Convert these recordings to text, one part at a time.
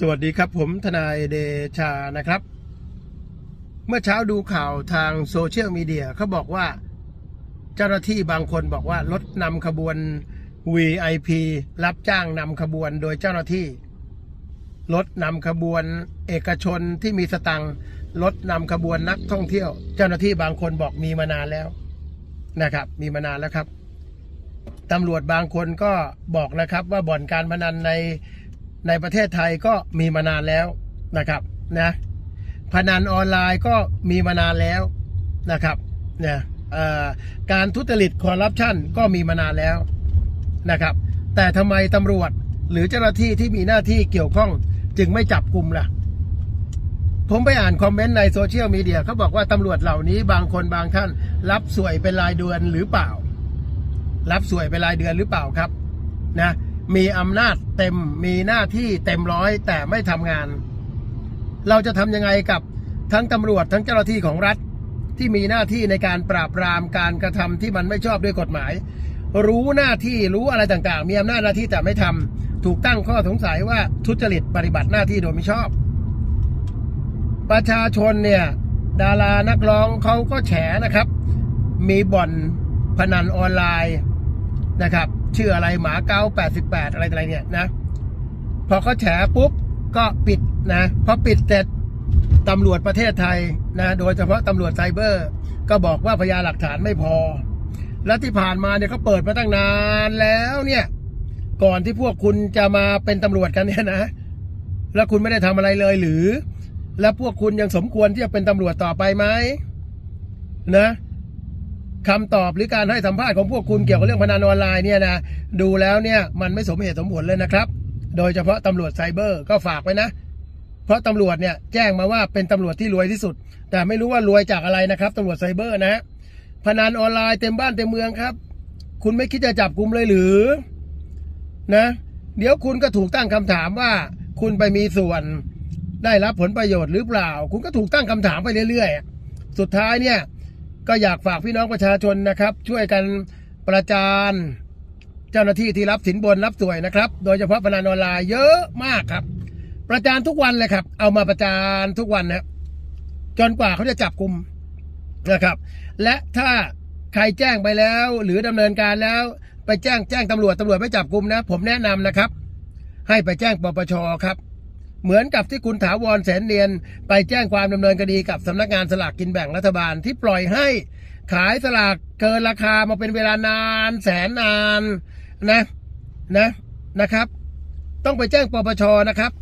สวัสดีครับผมทนายเดชานะครับ เมื่อเช้าดูข่าวทางโซเชียลมีเดียเขาบอกว่า เจ้าหน้าที่บางคนบอกว่ารถนำขบวน VIP รับจ้างนำขบวนโดยเจ้าหน้าที่รถนำขบวนเอกชนที่มีสตังค์รถนำขบวนนักท่องเที่ยว เจ้าหน้าที่บางคนบอกมีมานานแล้วนะครับ มีมานานแล้วครับตำรวจบางคนก็บอกนะครับว่าบ่อนการพนันใน ในประเทศไทยก็มีมานานแล้วนะครับนะพนันออนไลน์ก็มีมานานแล้วนะครับเนี่ยการทุจริตคอร์รัปชันก็มีมานานแล้วนะครับ แต่ทำไมตำรวจหรือเจ้าหน้าที่ที่มีหน้าที่เกี่ยวข้องจึงไม่จับกลุ่มล่ะ ผมไปอ่านคอมเมนต์ในโซเชียลมีเดียเขาบอกว่าตำรวจเหล่านี้บางคนบางท่าน รับสวยเป็นรายเดือนหรือเปล่า รับสวยเป็นรายเดือนหรือเปล่าครับนะ มีอำนาจเต็มมีหน้าที่เต็มร้อยแต่ไม่ทำงาน เราจะทำยังไงกับทั้งตำรวจทั้งเจ้าหน้าที่ของรัฐที่มีหน้าที่ในการปราบปรามการกระทำที่มันไม่ชอบด้วยกฎหมาย รู้หน้าที่รู้อะไรต่างๆ มีอำนาจหน้าที่แต่ไม่ทำถูกตั้งข้อสงสัยว่าทุจริตปฏิบัติหน้าที่โดยไม่ชอบ ประชาชนเนี่ยดารานักร้องเขาก็แฉนะครับ มีบ่อนพนันออนไลน์ นะครับชื่ออะไรหมาเก้าแปดสิบแปดอะไรอะไรเนี่ยนะ พอเขาแฉปุ๊บก็ปิดนะพอปิดเสร็จตำรวจประเทศไทยนะโดยเฉพาะตำรวจไซเบอร์ ก็บอกว่าพยานหลักฐานไม่พอ และที่ผ่านมาเนี่ยเขาเปิดมาตั้งนานแล้วเนี่ย ก่อนที่พวกคุณจะมาเป็นตำรวจกันเนี่ยนะ แล้วคุณไม่ได้ทำอะไรเลยหรือ แล้วพวกคุณยังสมควรที่จะเป็นตำรวจต่อไปไหมนะ คำตอบหรือการให้สัมภาษณ์ของพวกคุณเกี่ยวกับเรื่องพนันออนไลน์เนี่ยนะดูแล้วเนี่ยมันไม่สมเหตุสมผลเลยนะครับ โดยเฉพาะตำรวจไซเบอร์ก็ฝากไว้นะ เพราะตำรวจเนี่ยแจ้งมาว่าเป็นตำรวจที่รวยที่สุด แต่ไม่รู้ว่ารวยจากอะไรนะครับตำรวจไซเบอร์นะ พนันออนไลน์เต็มบ้านเต็มเมืองครับ คุณไม่คิดจะจับกลุ่มเลยหรือนะ เดี๋ยวคุณก็ถูกตั้งคำถามว่า คุณไปมีส่วนได้รับผลประโยชน์หรือเปล่า คุณก็ถูกตั้งคำถามไปเรื่อยๆ สุดท้ายเนี่ย ก็อยากฝากพี่น้องประชาชนนะครับ ช่วยกันประจานเจ้าหน้าที่ที่รับสินบนรับสวยนะครับ โดยเฉพาะพนันออนไลน์เยอะมากครับ ประจานทุกวันเลยครับ เอามาประจานทุกวันนะจนกว่าเขาจะจับกลุ่มนะครับ และถ้าใครแจ้งไปแล้ว หรือดำเนินการแล้ว ไปแจ้งแจ้งตำรวจตำรวจไม่จับกลุ่มนะ ผมแนะนำนะครับ ให้ไปแจ้งปปชครับ เหมือนกับที่คุณถาวรแสนเนียน ไปแจ้งความดำเนินคดีกับสำนักงานสลากกินแบ่งรัฐบาลที่ปล่อยให้ขายสลากเกินราคามาเป็นเวลานานแสนนานนะนะนะครับ ต้องไปแจ้งปปชนะครับ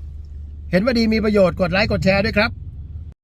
เห็นว่าดีมีประโยชน์กดไลค์กดแชร์ด้วยครับ